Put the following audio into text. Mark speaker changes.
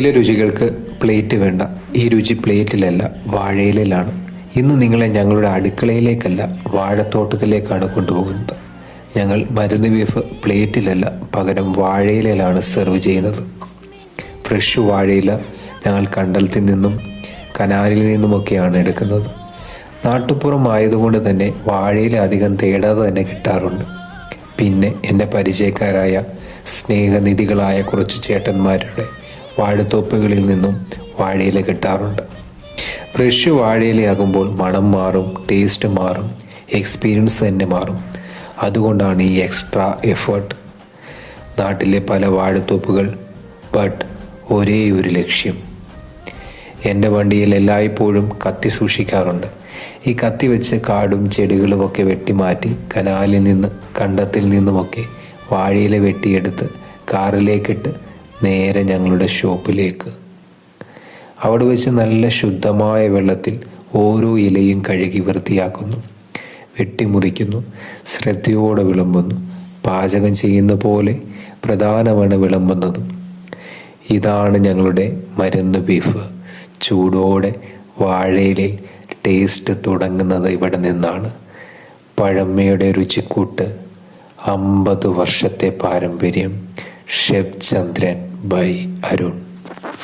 Speaker 1: ചില രുചികൾക്ക് പ്ലേറ്റ് വേണ്ട. ഈ രുചി പ്ലേറ്റിലല്ല വാഴയിലയിലാണ്. ഇന്ന് നിങ്ങളെ ഞങ്ങളുടെ അടുക്കളയിലേക്കല്ല വാഴത്തോട്ടത്തിലേക്കാണ് കൊണ്ടുപോകുന്നത്. ഞങ്ങൾ മരുന്ന് ബീഫ് പ്ലേറ്റിലല്ല പകരം വാഴയിലയിലാണ് സെർവ് ചെയ്യുന്നത്. ഫ്രഷ് വാഴയില ഞങ്ങൾ കണ്ടലത്തിൽ നിന്നും കനാലിൽ നിന്നുമൊക്കെയാണ് എടുക്കുന്നത്. നാട്ടുപുറം ആയതുകൊണ്ട് തന്നെ വാഴയില അധികം തേടാതെ തന്നെ കിട്ടാറുണ്ട്. പിന്നെ എന്റെ പരിചയക്കാരായ സ്നേഹനിധികളായ കുറച്ച് ചേട്ടന്മാരുടെ വാഴത്തോപ്പുകളിൽ നിന്നും വാഴയില കിട്ടാറുണ്ട്. ഫ്രഷ് വാഴയിലയാകുമ്പോൾ മണം മാറും ടേസ്റ്റ് മാറും എക്സ്പീരിയൻസ് തന്നെ മാറും. അതുകൊണ്ടാണ് ഈ എക്സ്ട്രാ എഫേർട്ട് നാട്ടിലെ പല വാഴത്തോപ്പുകൾ ബട്ട് ഒരേ ഒരു ലക്ഷ്യം. എന്റെ വണ്ടിയിൽ എല്ലായ്പ്പോഴും കത്തി സൂക്ഷിക്കാറുണ്ട്. ഈ കത്തി വെച്ച് കാടും ചെടികളുമൊക്കെ വെട്ടിമാറ്റി കനാലിൽ നിന്ന് കണ്ടത്തിൽ നിന്നുമൊക്കെ വാഴയില വെട്ടിയെടുത്ത് കാറിലേക്കിട്ട് നേരെ ഞങ്ങളുടെ ഷോപ്പിലേക്ക്. അവിടെ വെച്ച് നല്ല ശുദ്ധമായ വെള്ളത്തിൽ ഓരോ ഇലയും കഴുകി വൃത്തിയാക്കുന്നു. വെട്ടിമുറിക്കുന്നു. ശ്രദ്ധയോടെ വിളമ്പുന്നു. പാചകം ചെയ്യുന്ന പോലെ പ്രധാനമാണ് വിളമ്പുന്നതും. ഇതാണ് ഞങ്ങളുടെ മരുന്ന് ബീഫ്. ചൂടോടെ വാഴയിലെ ടേസ്റ്റ് തുടങ്ങുന്നത് ഇവിടെ നിന്നാണ്. പഴമയുടെ രുചിക്കൂട്ട് അമ്പത് വർഷത്തെ പാരമ്പര്യം. Chef Chandran by Arun.